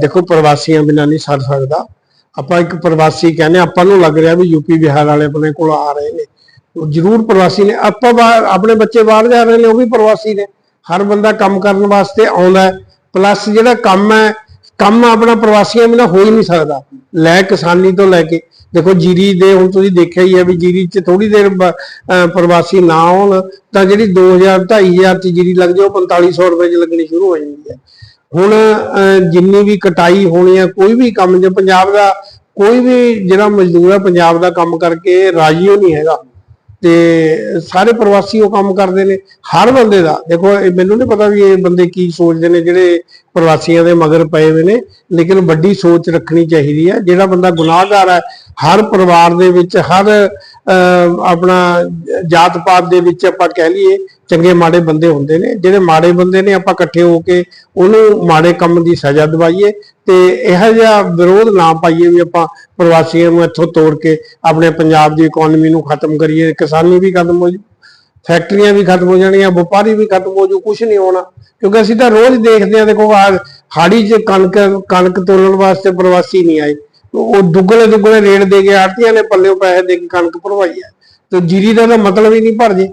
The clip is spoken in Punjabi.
ਦੇਖੋ ਪ੍ਰਵਾਸੀਆਂ ਬਿਨਾਂ ਨਹੀਂ ਸਰ ਸਕਦਾ। ਆਪਾਂ ਇੱਕ ਪ੍ਰਵਾਸੀ ਕਹਿੰਦੇ ਆਪਾਂ ਨੂੰ ਲੱਗ ਰਿਹਾ ਵੀ ਯੂਪੀ ਬਿਹਾਰ ਵਾਲੇ ਆਪਣੇ ਕੋਲ ਆ ਰਹੇ ਨੇ। ਉਹ ਜ਼ਰੂਰ ਪ੍ਰਵਾਸੀ ਨੇ। ਆਪਾਂ ਬਾਹਰ- ਆਪਣੇ ਬੱਚੇ ਬਾਹਰ ਜਾ ਰਹੇ ਨੇ, ਉਹ ਵੀ ਪ੍ਰਵਾਸੀ ਨੇ। ਹਰ ਬੰਦਾ ਕੰਮ ਕਰਨ ਵਾਸਤੇ ਆਉਂਦਾ ਪਲੱਸ ਜਿਹੜਾ ਕੰਮ ਹੈ, ਕੰਮ ਆਪਣਾ ਪ੍ਰਵਾਸੀਆਂ ਬਿਨਾਂ ਹੋ ਹੀ ਨਹੀਂ ਸਕਦਾ। ਲੈ ਕਿਸਾਨੀ ਤੋਂ ਲੈ ਕੇ, ਦੇਖੋ ਜੀਰੀ ਦੇ ਹੁਣ ਤੁਸੀਂ ਦੇਖਿਆ ਹੀ ਹੈ ਵੀ ਜੀਰੀ 'ਚ ਥੋੜੀ ਦੇਰ ਅਹ ਪ੍ਰਵਾਸੀ ਨਾ ਆਉਣ, ਤਾਂ ਜਿਹੜੀ 2000 2500 'ਚ ਜੀਰੀ ਲੱਗ ਜਾਏ, ਉਹ 4500 ਰੁਪਏ 'ਚ ਲੱਗਣੀ ਸ਼ੁਰੂ ਹੋ ਜਾਂਦੀ ਹੈ। ਹੁਣ ਜਿੰਨੀ ਵੀ ਕਟਾਈ ਹੋਣੀ ਹੈ ਕੋਈ ਵੀ ਕੰਮ ਜੇ ਪੰਜਾਬ ਦਾ ਕੋਈ ਵੀ ਜਿਹੜਾ ਮਜ਼ਦੂਰ ਹੈ ਪੰਜਾਬ ਦਾ ਕੰਮ ਕਰਕੇ ਰਾਜੀ ਉਹ ਨਹੀਂ ਹੈਗਾ। ਤੇ ਸਾਰੇ ਪ੍ਰਵਾਸੀ ਉਹ ਕੰਮ ਕਰਦੇ ਨੇ ਹਰ ਬੰਦੇ ਦਾ। ਦੇਖੋ ਇਹ ਮੈਨੂੰ ਨਹੀਂ ਪਤਾ ਵੀ ਇਹ ਬੰਦੇ ਕੀ ਸੋਚਦੇ ਨੇ ਜਿਹੜੇ ਪ੍ਰਵਾਸੀਆਂ ਦੇ ਮਗਰ ਪਏ ਹੋਏ ਨੇ ਲੇਕਿਨ ਵੱਡੀ ਸੋਚ ਰੱਖਣੀ ਚਾਹੀਦੀ ਹੈ ਜਿਹੜਾ ਬੰਦਾ ਗੁਨਾਹਗਾਰ ਹੈ ਹਰ ਪਰਿਵਾਰ ਦੇ ਵਿੱਚ ਹਰ ਅਹ, ਆਪਣਾ ਜਾਤ ਪਾਤ ਦੇ ਵਿੱਚ ਆਪਾਂ ਕਹਿ ਲਈਏ ਚੰਗੇ ਮਾੜੇ ਬੰਦੇ ਹੁੰਦੇ ਨੇ, ਜਿਹੜੇ ਮਾੜੇ ਬੰਦੇ ਨੇ ਆਪਾਂ ਇਕੱਠੇ ਹੋ ਕੇ ਉਹਨੂੰ ਮਾੜੇ ਕੰਮ ਦੀ ਸਜ਼ਾ ਦਿਵਾਈਏ ਤੇ ਇਹੋ ਜਿਹਾ ਵਿਰੋਧ ਨਾ ਪਾਈਏ ਵੀ ਆਪਾਂ ਪ੍ਰਵਾਸੀਆਂ ਨੂੰ ਇੱਥੋਂ ਤੋੜ ਕੇ ਆਪਣੇ ਪੰਜਾਬ ਦੀ ਇਕਨੋਮੀ ਨੂੰ ਖਤਮ ਕਰੀਏ, ਕਿਸਾਨੀ ਵੀ ਖਤਮ ਹੋ ਜੂ, ਫੈਕਟਰੀਆਂ ਵੀ ਖਤਮ ਹੋ ਜਾਣੀਆਂ, ਵਪਾਰੀ ਵੀ ਖਤਮ ਹੋ ਜੂ ਕੁਝ ਨਹੀਂ ਹੋਣਾ। ਕਿਉਂਕਿ ਅਸੀਂ ਤਾਂ ਰੋਜ਼ ਦੇਖਦੇ ਹਾਂ, ਦੇਖੋ ਹਾੜੀ 'ਚ ਕਣਕ ਕਣਕ ਤੋਲਣ ਵਾਸਤੇ ਪ੍ਰਵਾਸੀ ਨਹੀਂ ਆਏ। ਉਹ ਦੁੱਗਣੇ ਦੁੱਗਣੇ ਰੇਟ ਦੇ ਕੇ ਆੜਤੀਆਂ ਨੇ ਪੱਲੇ ਪੈਸੇ ਦੇ ਕੇ ਕਣਕ ਭਰਵਾਈ ਹੈ। ਤੇ ਜੀਰੀ ਦਾ ਤਾਂ ਮਤਲਬ ਹੀ ਨਹੀਂ ਭਰ ਜੇ